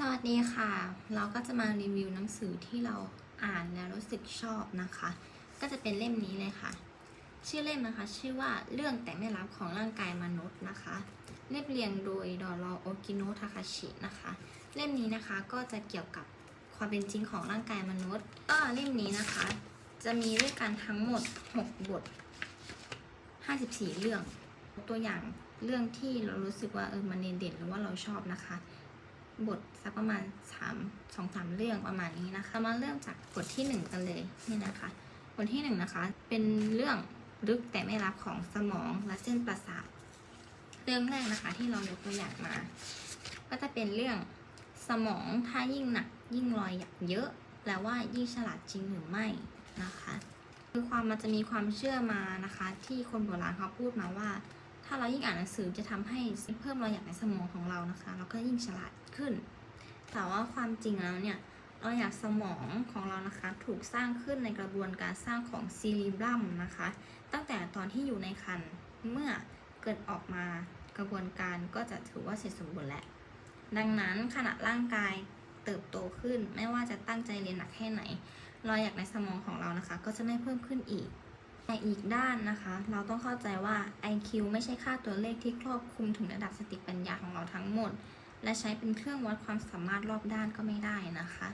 สวัสดีค่ะ เราก็จะมารีวิวหนังสือที่เราอ่านแล้วรู้สึกชอบนะคะ ก็จะเป็นเล่มนี้เลยค่ะ ชื่อเล่มนะคะ ชื่อว่าเรื่องแต่ไม่รับของร่างกายมนุษย์นะคะ เรียบเรียงโดยดอรอโอกิโนทาคาชินะคะ เล่มนี้นะคะก็จะเกี่ยวกับความเป็นจริงของร่างกายมนุษย์ ก็เล่มนี้นะคะ จะมีด้วยกันทั้งหมด 6 บท 54 เรื่อง ตัวอย่างเรื่องที่เรารู้สึกว่าเออมันเด่นๆหรือว่าเราชอบนะคะ บทสักประมาณ3 2 3เรื่องประมาณนี้นะคะ มาเริ่มจากบทที่ 1 กันเลยนี่นะคะ บทที่ 1 นะคะ เป็นเรื่องลึกแต่ไม่รับของสมองและเส้นประสาท เรื่องแรกนะคะที่เรายกตัวอย่างมา ก็จะเป็นเรื่องสมองถ้ายิ่งหนักยิ่งรอยหยักเยอะแปลว่ายิ่งฉลาดจริงหรือไม่นะคะ คือความมันจะมีความเชื่อมานะคะ ที่คนโบราณเขาพูดมาว่า ถ้าเรายิ่งอ่านหนังสือจะทำให้เพิ่มรอยหยักในสมองของเรานะคะ เราก็ยิ่งฉลาดขึ้น แต่ว่าความจริงแล้วเนี่ยรอยหยักสมองของเรานะคะ ถูกสร้างขึ้นในกระบวนการสร้างของซีรีบรัมนะคะ ตั้งแต่ตอนที่อยู่ในครรภ์เมื่อเกิดออกมากระบวนการก็จะถือว่าเสร็จสมบูรณ์แล้ว ดังนั้นขณะร่างกายเติบโตขึ้น ไม่ว่าจะตั้งใจเรียนหนักแค่ไหน รอยหยักในสมองของเรานะคะ ก็จะไม่เพิ่มขึ้นอีก แต่อีกด้านนะคะ เราต้องเข้าใจว่า IQ ไม่ใช่ค่าตัวเลขที่ครอบคลุมถึงระดับสติปัญญาของเราทั้งหมด และใช้เป็นเครื่องวัดความสามารถรอบด้านก็ไม่ได้นะคะ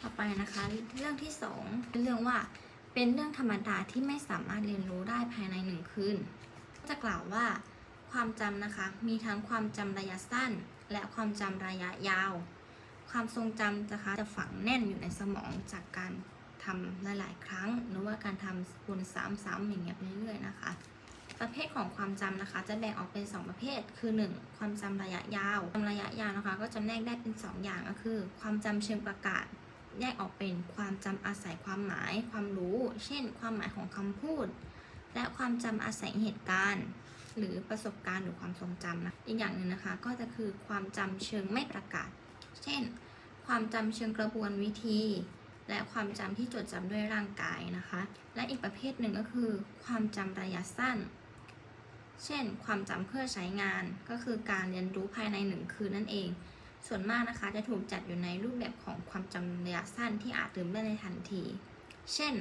ต่อไปนะคะ เรื่องที่สองเป็นเรื่องว่าเป็นเรื่องธรรมดาที่ไม่สามารถเรียนรู้ได้ภายในหนึ่งคืน จะกล่าวว่า ความจำนะคะ มีทั้งความจำระยะสั้น และความจำระยะยาว ความทรงจำนะคะจะฝังแน่นอยู่ในสมองจากการ ทำหลาย ๆ ครั้ง หรือว่าการทำวนซ้ำๆอย่างเงี้ยไปเรื่อยๆนะคะ ประเภทของความจำนะคะ จะแบ่งออกเป็น 2 ประเภท คือ 1. ความจำระยะยาวความระยะยาวนะคะ ก็จำแนกได้เป็น 2 อย่างก็คือ ความจำเชิงประกาศ แยกออกเป็นความจำอาศัยความหมาย ความรู้ เช่น ความหมายของคำพูด และความจำอาศัยเหตุการณ์หรือประสบการณ์หรือความทรงจำนะอีกอย่างหนึ่งนะคะก็จะคือความจำเชิงไม่ประกาศ เช่น ความจำเชิงกระบวนวิธี และความจำที่จดจำด้วยร่างกายนะคะ และอีกประเภทหนึ่งก็คือ ความจำระยะสั้น เช่น ความจำเพื่อใช้งานก็คือการเรียนรู้ภายในหนึ่งคืนนั่นเอง ส่วนมากนะคะจะถูกจัดอยู่ในรูปแบบของความจำระยะสั้นที่อาจลืมได้ในทันที เช่น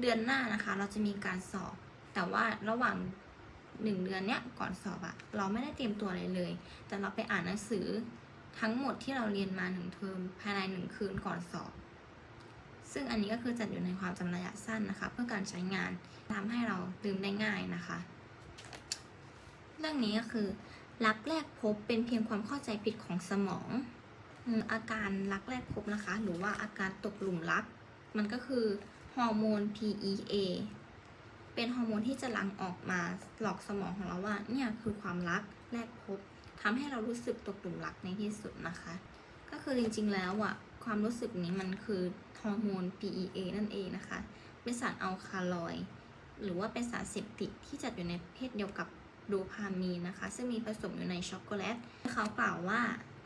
เดือนหน้านะคะเราจะมีการสอบ แต่ว่าระหว่างหนึ่งเดือนเนี้ยก่อนสอบอะเราไม่ได้เตรียมตัวอะไรเลย แต่เราไปอ่านหนังสือทั้งหมดที่เราเรียนมาหนึ่งเทอมภายในหนึ่งคืนก่อนสอบ ซึ่งอันนี้ก็คือจัดอยู่ในความจำระยะสั้นนะคะ เพื่อการใช้งานทำให้เราลืมได้ง่ายนะคะ เรื่องนี้ก็คือ รักแรกพบเป็นเพียงความเข้าใจผิดของสมอง อาการรักแรกพบนะคะ หรือว่าอาการตกหลุมรัก มันก็คือฮอร์โมน PEA เป็นฮอร์โมนที่จะหลั่งออกมาหลอกสมองของเราว่าเนี่ยคือความรักแรกพบทำให้เรารู้สึกตกหลุมรักในที่สุดนะคะ ก็คือจริงๆแล้วอะความรู้สึกนี้มันคือฮอร์โมน PEA นั่นเองนะคะ เป็นสารอัลคาลอยหรือว่าเป็นสารเสพติดที่จัดอยู่ในเพศเดียวกับโดพามีนนะคะ ซึ่งมีผสมอยู่ในช็อกโกแลตเขากล่าวว่า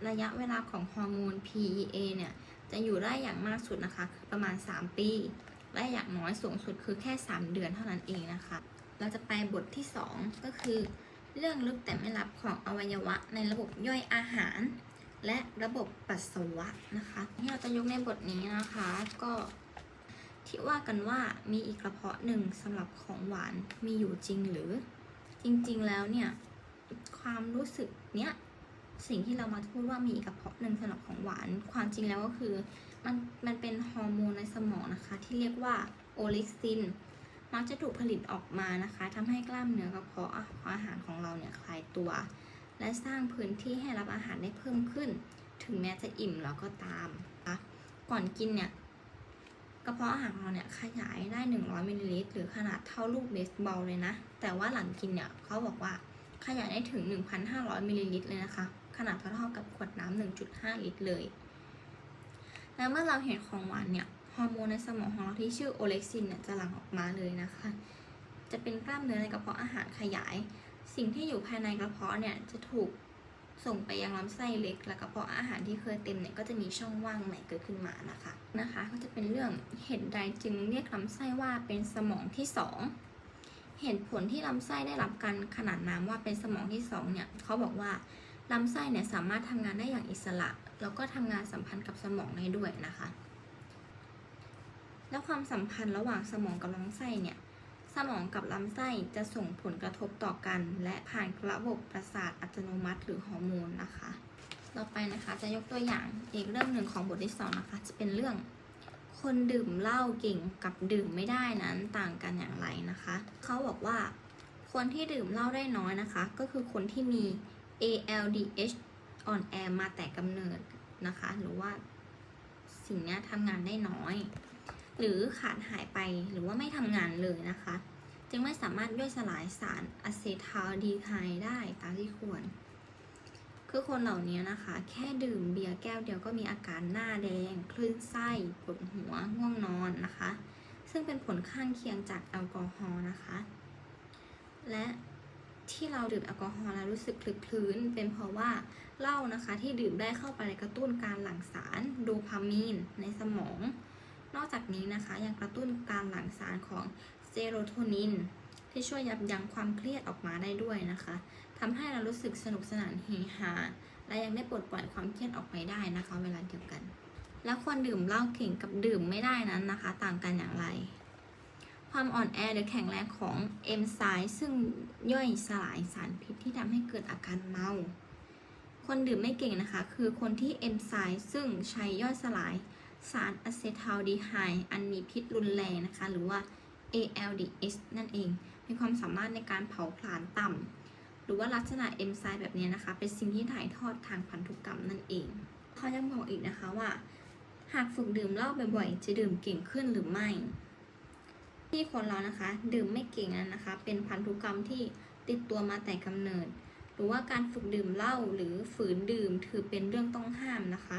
ระยะเวลาของฮอร์โมน PEA เนี่ย จะอยู่ได้อย่างมากสุดนะคะคือประมาณ 3 ปี และอย่างน้อยสูงสุดคือแค่ 3 เดือนเท่านั้นเองนะคะ เราจะไปบทที่ 2 ก็คือ เรื่องลึกแต่ไม่ลับของอวัยวะในระบบย่อยอาหาร และระบบปัสสาวะนะคะ ที่เราจะยกในบทนี้นะคะก็ที่ว่ากันว่ามีอีกกระเพาะหนึ่งสำหรับของหวานมีอยู่จริงหรือ จริงๆแล้วเนี่ยความรู้สึกเนี้ยสิ่งที่เรามาพูดว่ามีอีกกระเพาะหนึ่งสำหรับของหวาน ความจริงแล้วก็คือมันมันเป็นฮอร์โมนในสมองนะคะ ที่เรียกว่าโอลิกซินมักจะถูกผลิตออกมานะคะทำให้กล้ามเนื้อกระเพาะอาหารของเราเนี่ยคลายตัว และสร้างพื้นที่ให้รับอาหารได้เพิ่มขึ้น ถึงแม้จะอิ่มแล้วก็ตามนะคะก่อนกินเนี่ยกระเพาะอาหารเราเนี่ยขยายได้ 100มิลลิลิตรหรือขนาดเท่าลูกเบสบอลเลยนะ แต่ว่าหลังกินเนี่ยเขาบอกว่าขยายได้ถึง 1,500มิลลิลิตรเลยนะคะ ขนาดเท่ากับขวดน้ำ1.5 ลิตรเลย แล้วเมื่อเราเห็นของหวานเนี่ยฮอร์โมนในสมองของเราที่ชื่อโอเล็กซินเนี่ยจะหลั่งออกมาเลยนะคะ จะเป็นกล้ามเนื้อในกระเพาะอาหารขยาย สิ่งที่อยู่ภายในกระเพาะเนี่ยจะถูกส่งไปยังลำไส้เล็ก และกระเพาะอาหารที่เคยเต็มเนี่ยก็จะมีช่องว่างใหม่เกิดขึ้นมานะคะนะคะ ก็จะเป็นเรื่องเหตุใดจึงเรียกลำไส้ว่าเป็นสมองที่สองเหตุผลที่ลำไส้ได้รับการขนานนามว่าเป็นสมองที่สองเนี่ยเขาบอกว่าลำไส้เนี่ยสามารถทำงานได้อย่างอิสระ แล้วก็ทำงานสัมพันธ์กับสมองได้ด้วยนะคะ แล้วความสัมพันธ์ระหว่างสมองกับลำไส้เนี่ย สมองกับลำไส้จะส่งผลกระทบต่อกัน และผ่านระบบประสาทอัตโนมัติหรือฮอร์โมนนะคะ ต่อไปนะคะจะยกตัวอย่างอีกเรื่องหนึ่งของบทที่สองนะคะ จะเป็นเรื่อง คนดื่มเหล้าเก่งกับดื่มไม่ได้นั้นต่างกันอย่างไรนะคะ เขาบอกว่า คนที่ดื่มเหล้าได้น้อยนะคะ ก็คือคนที่มี ALDH อ่อนแอมาแต่กำเนิดนะคะ หรือว่าสิ่งนี้ทำงานได้น้อย หรือขาดหายไปหรือว่าไม่ทำงานเลยนะคะ จึงไม่สามารถย่อยสลายสารอะเซทาลดีไฮได้ตามที่ควร คือคนเหล่านี้นะคะ แค่ดื่มเบียร์แก้วเดียวก็มีอาการหน้าแดง คลื่นไส้ปวดหัวง่วงนอนนะคะ ซึ่งเป็นผลข้างเคียงจากแอลกอฮอล์นะคะ และที่เราดื่มแอลกอฮอล์แล้วรู้สึกคลึกคลื้น เป็นเพราะว่าเหล้านะคะที่ดื่มได้เข้าไปกระตุ้นการหลั่งสารโดพามีนในสมอง นอกจากนี้นะคะยังกระตุ้นการหลั่งสารของเซโรโทนิน ที่ช่วยยับยั้งความเครียดออกมาได้ด้วยนะคะทำให้เรารู้สึกสนุกสนานเฮฮาและยังได้ปลดปล่อยความเครียดออกไปได้นะคะ เวลาเดียวกัน แล้วคนดื่มเหล้าเก่งกับดื่มไม่ได้นั้นนะคะ ต่างกันอย่างไร ความอ่อนแอหรือแข็งแรงของเอนไซม์ซึ่งย่อยสลายสารพิษที่ทำให้เกิดอาการเมาคนดื่มไม่เก่งนะคะ คือคนที่เอนไซม์ซึ่งใช้ย่อยสลาย สารอะเซทาลดีไฮด์อันมีพิษรุนแรงนะคะ หรือว่า ALDH นั่นเอง มีความสามารถในการเผาผลาญต่ำ หรือว่าลักษณะเอนไซม์แบบนี้นะคะ เป็นสิ่งที่ถ่ายทอดทางพันธุกรรมนั่นเอง เขายังบอกอีกนะคะว่า หากฝึกดื่มเหล้าบ่อยๆ จะดื่มเก่งขึ้นหรือไม่ ที่คนเรานะคะ ดื่มไม่เก่งนั้นนะคะ เป็นพันธุกรรมที่ติดตัวมาแต่กำเนิด หรือว่าการฝึกดื่มเหล้าหรือฝืนดื่มถือเป็นเรื่องต้องห้ามนะคะ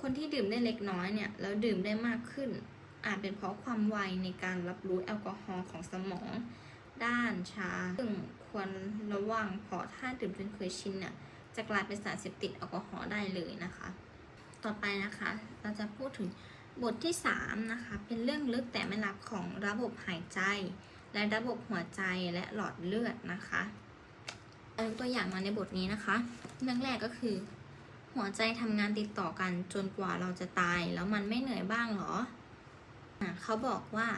คนที่ดื่มได้เล็กน้อยเนี่ยแล้วดื่มได้มากขึ้น อาจเป็นเพราะความไวในการรับรู้แอลกอฮอล์ของสมอง ด้านชาซึ่งควรระวังเพราะถ้าดื่มจนเคยชินเนี่ยจะกลายเป็นสารเสพติดแอลกอฮอล์ได้เลยนะคะ ต่อไปนะคะ เราจะพูดถึงบทที่ 3 นะคะ เป็นเรื่องลึกแต่ไม่ลับของระบบหายใจ และระบบหัวใจและหลอดเลือดนะคะเอาตัวอย่างมาในบทนี้นะคะ เรื่องแรกก็คือ หัวใจทำงานติดต่อกันจนกว่าเราจะตาย แล้วมันไม่เหนื่อยบ้างเหรอ เขาบอกว่า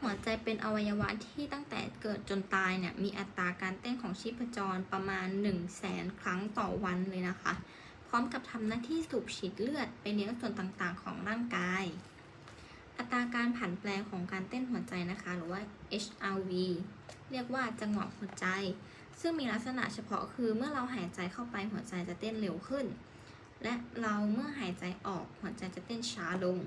หัวใจเป็นอวัยวะที่ตั้งแต่เกิดจนตายเนี่ยมีอัตราการเต้นของชีพจรประมาณ 1 0 0 0 0แสนครั้งต่อวันเลยนะคะ พร้อมกับทำหน้าที่สูบฉีดเลือดไปเลี้ยงส่วนต่างๆ ของร่างกาย อัตราการผันแปรของการเต้นหัวใจนะคะ หรือว่า HRV เรียกว่าจังหวะหัวใจ ซึ่งมีลักษณะเฉพาะคือเมื่อเราหายใจเข้าไปหัวใจจะเต้นเร็วขึ้น และเราเมื่อหายใจออกหัวใจจะเต้นช้าลง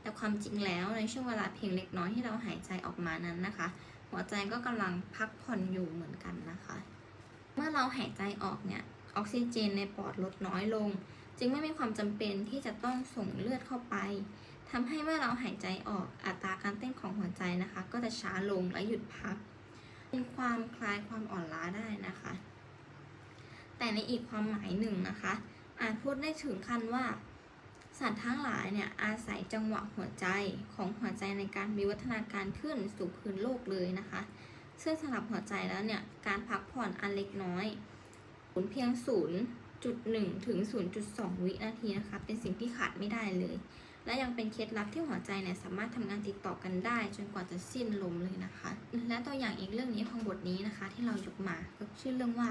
แต่ความจริงแล้วในช่วงเวลาเพียงเล็กน้อยที่เราหายใจออกมานั้นนะคะ หัวใจก็กำลังพักผ่อนอยู่เหมือนกันนะคะ เมื่อเราหายใจออกเนี่ยออกซิเจนในปอดลดน้อยลง จึงไม่มีความจำเป็นที่จะต้องส่งเลือดเข้าไปทำให้เมื่อเราหายใจออกอัตราการเต้นของหัวใจนะคะ ก็จะช้าลงและหยุดพัก เป็นความคลายความอ่อนล้าได้นะคะ แต่ในอีกความหมายหนึ่งนะคะ อาจพูดได้ถึงขั้นว่า สัตว์ทั้งหลายเนี่ยอาศัยจังหวะหัวใจของหัวใจในการมีวัฒนาการขึ้นสู่พื้นโลกเลยนะคะ ซึ่งสำหรับหัวใจแล้วเนี่ยการพักผ่อนอันเล็กน้อยผลเพียง0.1ถึง0.2วินาทีนะคะ เป็นสิ่งที่ขาดไม่ได้เลย และยังเป็นเคล็ดลับที่หัวใจเนี่ยสามารถทำงานติดต่อกันได้ จนกว่าจะสิ้นลมเลยนะคะ และตัวอย่างอีกเรื่องนี้ของบทนี้นะคะ ที่เรายกมาก็ชื่อเรื่องว่า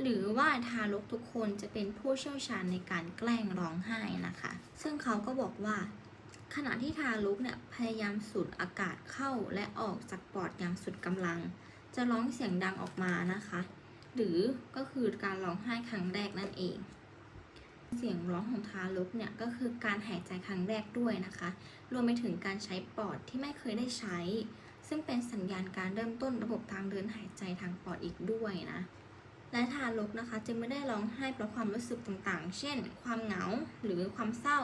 หรือว่าทารกทุกคนจะเป็นผู้เชี่ยวชาญในการแกล้งร้องไห้นะคะ ซึ่งเขาก็บอกว่า ขณะที่ทารกเนี่ยพยายามสูดอากาศเข้าและออกจากปอดอย่างสุดกำลัง จะร้องเสียงดังออกมานะคะ หรือก็คือการร้องไห้ครั้งแรกนั่นเอง เสียงร้องของทารกเนี่ยก็คือการหายใจครั้งแรกด้วยนะคะ รวมไปถึงการใช้ปอดที่ไม่เคยได้ใช้ ซึ่งเป็นสัญญาณการเริ่มต้นระบบทางเดินหายใจทางปอดอีกด้วยนะ และทารกนะคะจึงไม่ได้ร้องไห้เพราะความรู้สึกต่างๆ เช่น ความเหงาหรือความเศร้า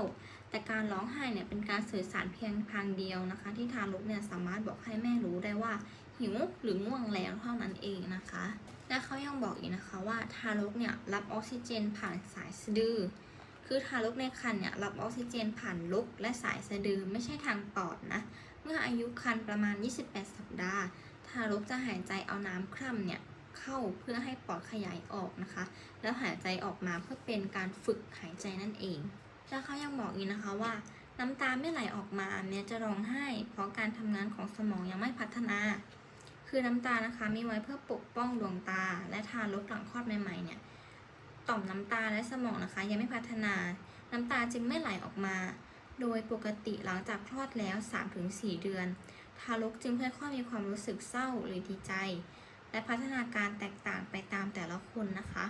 แต่การร้องไห้เนี่ยเป็นการสื่อสารเพียงทางเดียวนะคะ ที่ทารกเนี่ยสามารถบอกให้แม่รู้ได้ว่าหิวหรือง่วงแล้วเท่านั้นเองนะคะ และเขายังบอกอีกนะคะว่าทารกเนี่ยรับออกซิเจนผ่านสายสะดือ คือทารกในครรภ์เนี่ยรับออกซิเจนผ่านลุกและสายสะดือไม่ใช่ทางปอดนะ เมื่ออายุครรภ์ประมาณ 28 สัปดาห์ ทารกจะหายใจเอาน้ำคร่ำเนี่ย เข้าเพื่อให้ปอดขยายออกนะคะ แล้วหายใจออกมาเพื่อเป็นการฝึกหายใจนั่นเอง แล้วเขายังบอกอีกนะคะว่า น้ำตาไม่ไหลออกมาแม้จะร้องไห้ เพราะการทำงานของสมองยังไม่พัฒนา คือน้ำตานะคะมีไว้เพื่อปกป้องดวงตา และทารกหลังคลอดใหม่ๆเนี่ยต่อมน้ำตาและสมองนะคะ ยังไม่พัฒนา น้ำตาจึงไม่ไหลออกมา โดยปกติหลังจากคลอดแล้ว 3-4 เดือน ทารกจึงค่อยๆมีความรู้สึกเศร้าหรือดีใจ และพัฒนาการแตกต่างไปตามแต่ละคนนะคะ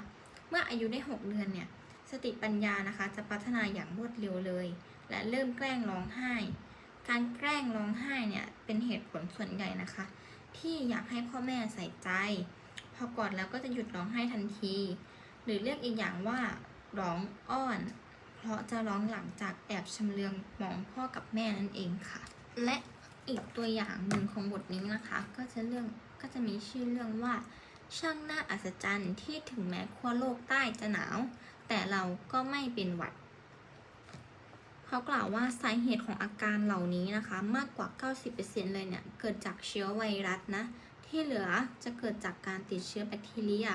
เมื่ออายุได้ 6 เดือนเนี่ย สติปัญญานะคะ จะพัฒนาอย่างรวดเร็วเลย และเริ่มแกล้งร้องไห้ การแกล้งร้องไห้เนี่ยเป็นเหตุผลส่วนใหญ่นะคะ ที่อยากให้พ่อแม่ใส่ใจ พอกอดแล้วก็จะหยุดร้องไห้ทันที หรือเรียกอีกอย่างว่าร้องอ้อน เพราะจะร้องหลังจากแอบชำเลืองมองพ่อกับแม่นั่นเองค่ะ และอีกตัวอย่างหนึ่งของบทนี้นะคะ ก็จะเรื่อง ก็จะมีชื่อเรื่องว่า ช่างน่าอัศจรรย์ที่ถึงแม้ขั้วโลกใต้จะหนาว แต่เราก็ไม่เป็นหวัดเขากล่าวว่าสาเหตุของอาการเหล่านี้นะคะ มากกว่า 90%เลยเนี่ย เกิดจากเชื้อไวรัสนะ ที่เหลือจะเกิดจากการติดเชื้อแบคทีเรีย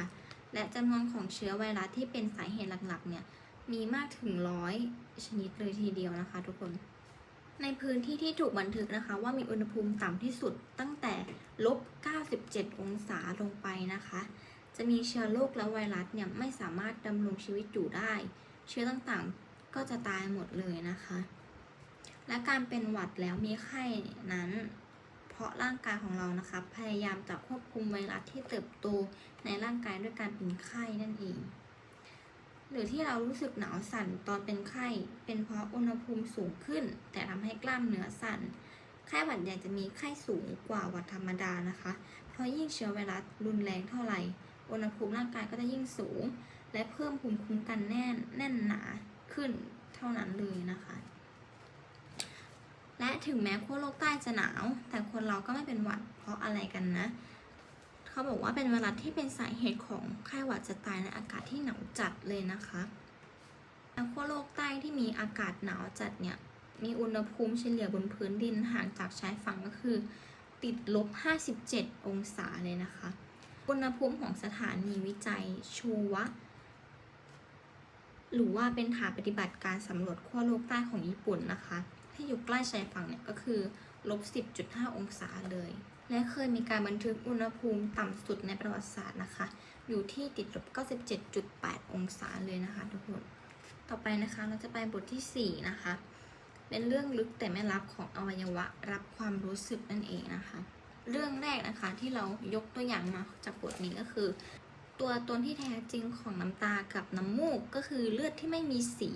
และจำนวนของเชื้อไวรัสที่เป็นสาเหตุหลักๆ เนี่ย มีมากถึงร้อยชนิดเลยทีเดียวนะคะทุกคน ในพื้นที่ที่ถูกบันทึกนะคะ ว่ามีอุณหภูมิต่ำที่สุดตั้งแต่ลบ 97 องศาลงไปนะคะ จะมีเชื้อโรคและไวรัสเนี่ยไม่สามารถดำรงชีวิตอยู่ได้ เชื้อต่างๆก็จะตายหมดเลยนะคะ และการเป็นหวัดแล้วมีไข้นั้นเพราะร่างกายของเรานะคะ พยายามจะควบคุมไวรัสที่เติบโตในร่างกายด้วยการเป็นไข้นั่นเอง หรือที่เรารู้สึกหนาวสั่นตอนเป็นไข้ เป็นเพราะอุณหภูมิสูงขึ้น แต่ทำให้กล้ามเนื้อสั่น ไข้หวัดใหญ่จะมีไข้สูงกว่าหวัดธรรมดานะคะ เพราะยิ่งเชื้อไวรัสรุนแรงเท่าไหร่ อุณหภูมิร่างกายก็จะยิ่งสูง และเพิ่มภูมิคุ้มกันแน่นแน่นหนาขึ้นเท่านั้นเลยนะคะ และถึงแม้ขั้วโลกใต้จะหนาว แต่คนเราก็ไม่เป็นหวัดเพราะอะไรกันนะ เขาบอกว่าเป็นไวรัสที่เป็นสาเหตุของไข้หวัดจะตายในอากาศที่หนาวจัดเลยนะคะแล้วขั้วโลกใต้ที่มีอากาศหนาวจัดเนี่ย มีอุณหภูมิเฉลี่ยบนพื้นดินห่างจากชายฝั่งก็คือ ติดลบ 57 องศาเลยนะคะ อุณหภูมิของสถานีวิจัยชูวะ หรือว่าเป็นฐานปฏิบัติการสำรวจขั้วโลกใต้ของญี่ปุ่นนะคะ ที่อยู่ใกล้ชายฝั่งเนี่ยก็คือลบ 10.5 องศาเลย และเคยมีการบันทึกอุณหภูมิต่ำสุดในประวัติศาสตร์นะคะ อยู่ที่ติดลบ 97.8 องศาเลยนะคะทุกคน ต่อไปนะคะเราจะไปบทที่ 4 นะคะ เป็นเรื่องลึกแต่ไม่ลับของอวัยวะรับความรู้สึกนั่นเองนะคะ เรื่องแรกนะคะที่เรายกตัวอย่างมาจากบทนี้ก็คือ ตัวตนที่แท้จริงของน้ำตากับน้ำมูกก็คือเลือดที่ไม่มีสี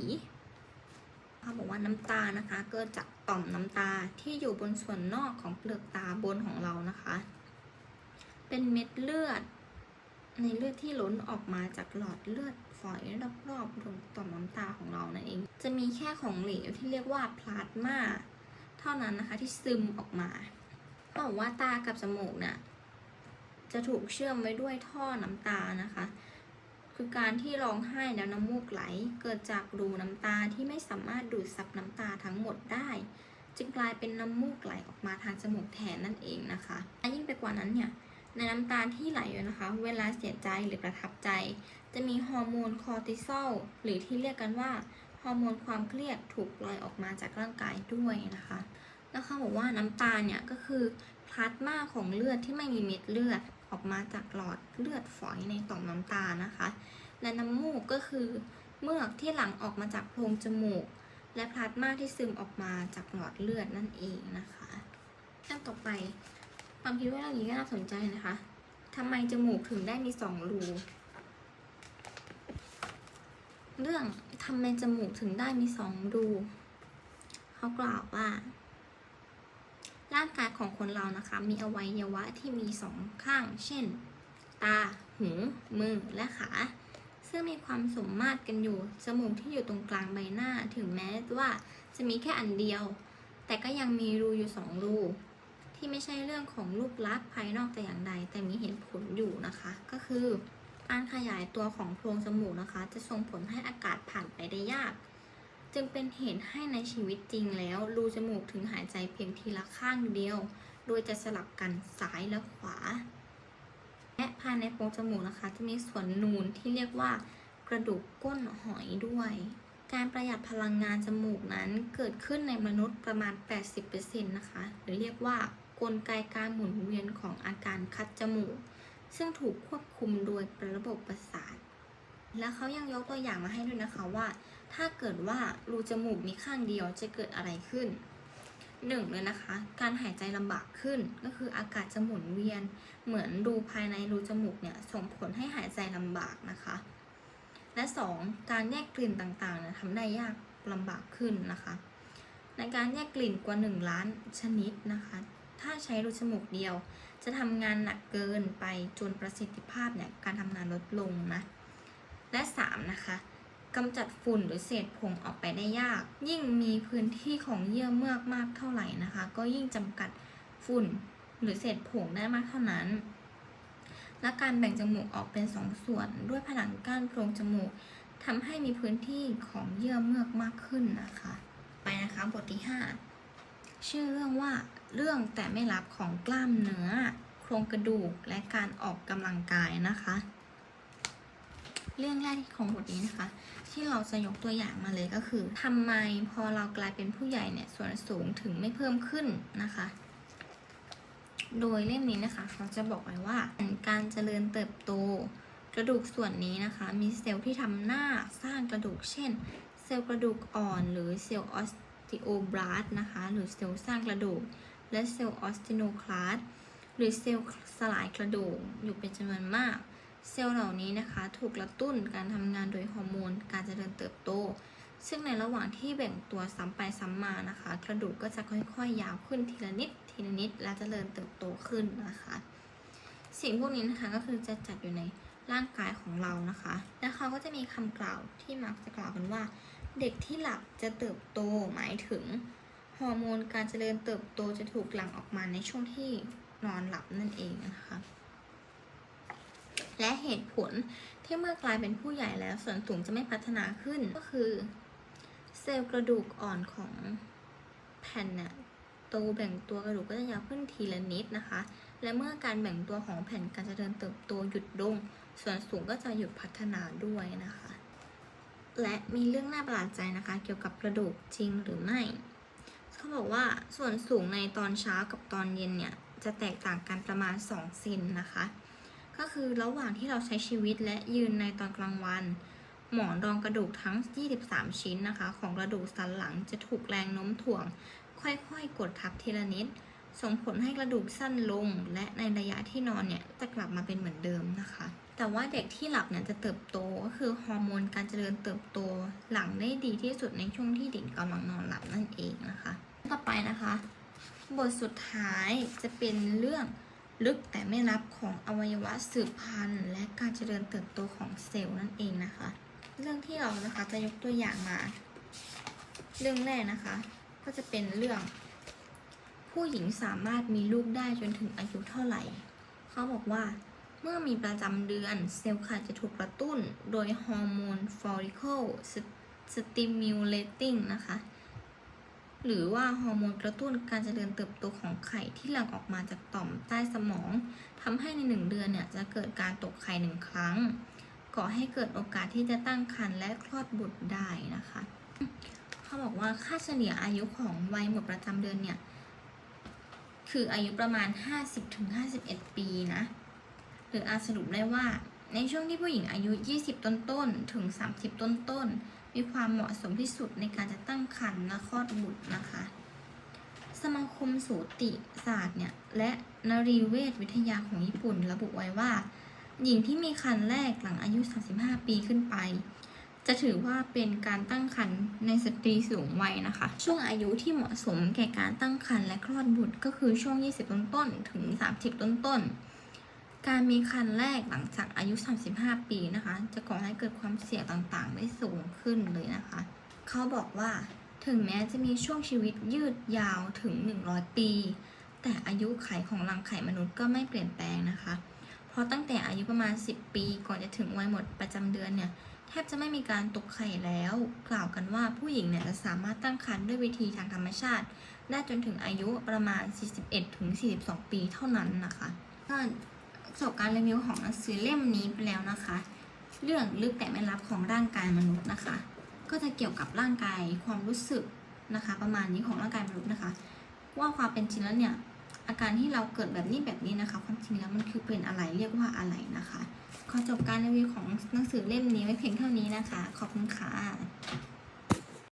เขาบอกว่าน้ำตานะคะ เกิดจากต่อมน้ำตาที่อยู่บนส่วนนอกของเปลือกตาบนของเรานะคะ เป็นเม็ดเลือด ในเลือดที่ล้นออกมาจากหลอดเลือดฝอยรอบๆตรงต่อมน้ำตาของเรานั่นเอง จะมีแค่ของเหลวที่เรียกว่าพลาสมาเท่านั้นนะคะที่ซึมออกมาเขาบอกว่าตากับจมูกเนี่ยจะถูกเชื่อมไว้ด้วยท่อน้ำตานะคะ คือการที่ร้องไห้แล้วน้ำมูกไหล เกิดจากรูน้ำตาที่ไม่สามารถดูดซับน้ำตาทั้งหมดได้ จึงกลายเป็นน้ำมูกไหลออกมาทางจมูกแทนนั่นเองนะคะและยิ่งไปกว่านั้นเนี่ยในน้ำตาที่ไหลอยู่นะคะ เวลาเสียใจหรือประทับใจ จะมีฮอร์โมนคอร์ติซอลหรือที่เรียกกันว่าฮอร์โมนความเครียดถูกปล่อยออกมาจากร่างกายด้วยนะคะแล้วเขาบอกว่าน้ำตาเนี่ยก็คือพลาสมาของเลือดที่ไม่มีเม็ดเลือดออกมาจากหลอดเลือดฝอยในต่อมน้ำตานะคะ ก็คือเมือกที่หลั่งออกมาจากโพรงจมูก และพลาสมาที่ซึมออกมาจากหลอดเลือดนั่นเองนะคะเรื่องต่อไปความคิดว่าเรื่องนี้ก็น่าสนใจนะคะทำไมจมูกถึงได้มีสองรูเรื่องทำไมจมูกถึงได้มีสองรูเขากล่าวว่า ร่างกายของคนเรานะคะ มีอวัยวะที่มีสองข้าง เช่น ตา หู มือ และขา ซึ่งมีความสมมาตรกันอยู่ จมูกที่อยู่ตรงกลางใบหน้า ถึงแม้ว่าจะมีแค่อันเดียว แต่ก็ยังมีรูอยู่สองรู ที่ไม่ใช่เรื่องของรูปลักษณ์ภายนอกแต่อย่างใด แต่มีเหตุผลอยู่นะคะ ก็คือการขยายตัวของโพรงจมูกนะคะ จะส่งผลให้อากาศผ่านไปได้ยาก จึงเป็นเหตุให้ในชีวิตจริงแล้ว รูจมูกถึงหายใจเพียงทีละข้างเดียว โดยจะสลับกันซ้ายและขวา และภายในโพรงจมูกนะคะ จะมีส่วนนูนที่เรียกว่ากระดูกก้นหอยด้วย การประหยัดพลังงานจมูกนั้นเกิดขึ้นในมนุษย์ประมาณ 80%นะคะ หรือเรียกว่ากลไกการหมุนเวียนของอาการคัดจมูก ซึ่งถูกควบคุมโดยระบบประสาท และเขายังยกตัวอย่างมาให้ด้วยนะคะว่า ถ้าเกิดว่ารูจมูกมีข้างเดียวจะเกิดอะไรขึ้น หนึ่งเลยนะคะ การหายใจลำบากขึ้นก็คืออากาศจะหมุนเวียน เหมือนรูภายในรูจมูกเนี่ยส่งผลให้หายใจลำบากนะคะ และ 2. การแยกกลิ่นต่างๆเนี่ยทำได้ยากลำบากขึ้นนะคะ ในการแยกกลิ่นกว่า 1 ล้านชนิดนะคะ ถ้าใช้รูจมูกเดียว จะทำงานหนักเกินไปจนประสิทธิภาพเนี่ยการทำงานลดลงนะและ 3 นะคะ กำจัดฝุ่นหรือเศษผงออกไปได้ยาก ยิ่งมีพื้นที่ของเยื่อเมือกมากเท่าไหร่นะคะ ก็ยิ่งจำกัดฝุ่นหรือเศษผงได้มากเท่านั้น และการแบ่งจมูกออกเป็นสองส่วนด้วยผนังกั้นโพรงจมูกทำให้มีพื้นที่ของเยื่อเมือกมากขึ้นนะคะ ไปนะคะบทที่ 5 ชื่อเรื่องว่าเรื่องแต่ไม่รับของกล้ามเนื้อ โครงกระดูกและการออกกำลังกายนะคะ เรื่องแรกของบทนี้นะคะ ที่เราจะยกตัวอย่างมาเลยก็คือทำไมพอเรากลายเป็นผู้ใหญ่เนี่ยส่วนสูงถึงไม่เพิ่มขึ้นนะคะ โดยเล่มนี้นะคะเขาจะบอกไว้ว่าการเจริญเติบโตกระดูกส่วนนี้นะคะ มีเซลล์ที่ทำหน้าสร้างกระดูก เช่น เซลล์กระดูกอ่อนหรือเซลล์ออสติโอบลาสต์นะคะ หรือเซลล์สร้างกระดูก และเซลล์ออสติโนคลาสหรือเซลล์สลายกระดูกอยู่เป็นจำนวนมาก เซลล์เหล่านี้นะคะถูกกระตุ้นการทำงานโดยฮอร์โมนการเจริญเติบโต ซึ่งในระหว่างที่แบ่งตัวซ้ำไปซ้ำมานะคะ กระดูกก็จะค่อยๆ ยาวขึ้นทีละนิด ทีละนิด และเจริญเติบโตขึ้นนะคะ สิ่งพวกนี้นะคะก็คือจะจัดอยู่ในร่างกายของเรานะคะ และเขาก็จะมีคำกล่าวที่มักจะกล่าวกันว่า เด็กที่หลับจะเติบโตหมายถึงฮอร์โมนการเจริญเติบโตจะถูกหลั่งออกมาในช่วงที่นอนหลับนั่นเองนะคะ และเหตุผลที่เมื่อกลายเป็นผู้ใหญ่แล้ว ส่วนสูงจะไม่พัฒนาขึ้นก็คือ เซลล์กระดูกอ่อนของแผ่นน่ะโตแบ่งตัวกระดูกก็จะยาวขึ้นทีละนิดนะคะ และเมื่อการแบ่งตัวของแผ่นการเจริญเติบโตหยุดลง ส่วนสูงก็จะหยุดพัฒนาด้วยนะคะ และมีเรื่องน่าประหลาดใจนะคะ เกี่ยวกับกระดูกจริงหรือไม่เขาบอกว่าส่วนสูงในตอนเช้ากับตอนเย็นเนี่ยจะแตกต่างกันประมาณ 2 เซนนะคะ ก็คือระหว่างที่เราใช้ชีวิตและยืนในตอนกลางวัน หมอนรองกระดูกทั้ง 23 ชิ้นนะคะ ของกระดูกสันหลังจะถูกแรงโน้มถ่วง ค่อยๆ กดทับทีละนิด ส่งผลให้กระดูกสั้นลง และในระยะที่นอนเนี่ยจะกลับมาเป็นเหมือนเดิมนะคะ แต่ว่าเด็กที่หลับเนี่ยจะเติบโตก็คือฮอร์โมนการเจริญเติบโตหลังได้ดีที่สุดในช่วงที่เด็กกำลังนอนหลับนั่นเองนะคะ ต่อไปนะคะ บทสุดท้ายจะเป็นเรื่อง ลึกแต่ไม่ลับของอวัยวะสืบพันธุ์ และการเจริญเติบโตของเซลล์นั่นเองนะคะ เรื่องที่เรานะคะจะยกตัวอย่างมา เรื่องแรกนะคะ ก็จะเป็นเรื่อง ผู้หญิงสามารถมีลูกได้จนถึงอายุเท่าไหร่ เขาบอกว่าเมื่อมีประจำเดือนเซลล์ไข่จะถูกกระตุ้น โดยฮอร์โมน follicle stimulating นะคะ หรือว่าฮอร์โมนกระตุ้นการเจริญเติบโตของไข่ที่หลั่งออกมาจากต่อมใต้สมองทำให้ในหนึ่งเดือนเนี่ยจะเกิดการตกไข่หนึ่งครั้ง ก่อให้เกิดโอกาสที่จะตั้งครรภ์และคลอดบุตรได้นะคะ เขาบอกว่าค่าเฉลี่ยอายุของวัยหมดประจำเดือนเนี่ยคืออายุประมาณ 50-51 ปีนะ หรืออาจสรุปได้ว่าในช่วงที่ผู้หญิงอายุ 20 ต้นๆ ถึง 30 ต้นๆ มีความเหมาะสมที่สุดในการจะตั้งครรภ์และคลอดบุตรนะคะ สมาคมสูติศาสตร์เนี่ยและนรีเวชวิทยาของญี่ปุ่นระบุไว้ว่า หญิงที่มีครรภ์แรกหลังอายุ 35 ปีขึ้นไป จะถือว่าเป็นการตั้งครรภ์ในสตรีสูงวัยนะคะ ช่วงอายุที่เหมาะสมแก่การตั้งครรภ์และคลอดบุตรก็คือช่วง 20 ต้นๆถึง 30 ต้นๆ การมีครรภ์แรกหลังจากอายุ 35 ปีนะคะ จะก่อให้เกิดความเสี่ยงต่างๆ ได้สูงขึ้นเลยนะคะ เขาบอกว่าถึงแม้จะมีช่วงชีวิตยืดยาวถึง 100 ปี แต่อายุไขของรังไข่มนุษย์ก็ไม่เปลี่ยนแปลงนะคะ เพราะตั้งแต่อายุประมาณ 10 ปีก่อนจะถึงวัยหมดประจำเดือนเนี่ยแทบจะไม่มีการตกไข่แล้ว กล่าวกันว่าผู้หญิงเนี่ยจะสามารถตั้งครรภ์ด้วยวิธีทางธรรมชาติ ได้จนถึงอายุประมาณ 41-42 ปีเท่านั้นนะคะก็ จบการรีวิวของหนังสือเล่มนี้ไปแล้วนะคะ เรื่องลึกแต่ไม่ลับของร่างกายมนุษย์นะคะ ก็จะเกี่ยวกับร่างกายความรู้สึกนะคะ ประมาณนี้ของร่างกายมนุษย์นะคะ ว่าความเป็นจริงแล้วเนี่ยอาการที่เราเกิดแบบนี้แบบนี้นะคะ ความจริงแล้วมันคือเป็นอะไรเรียกว่าอะไรนะคะ ขอจบการรีวิวของหนังสือเล่มนี้ไว้เพียงเท่านี้นะคะ ขอบคุณค่ะ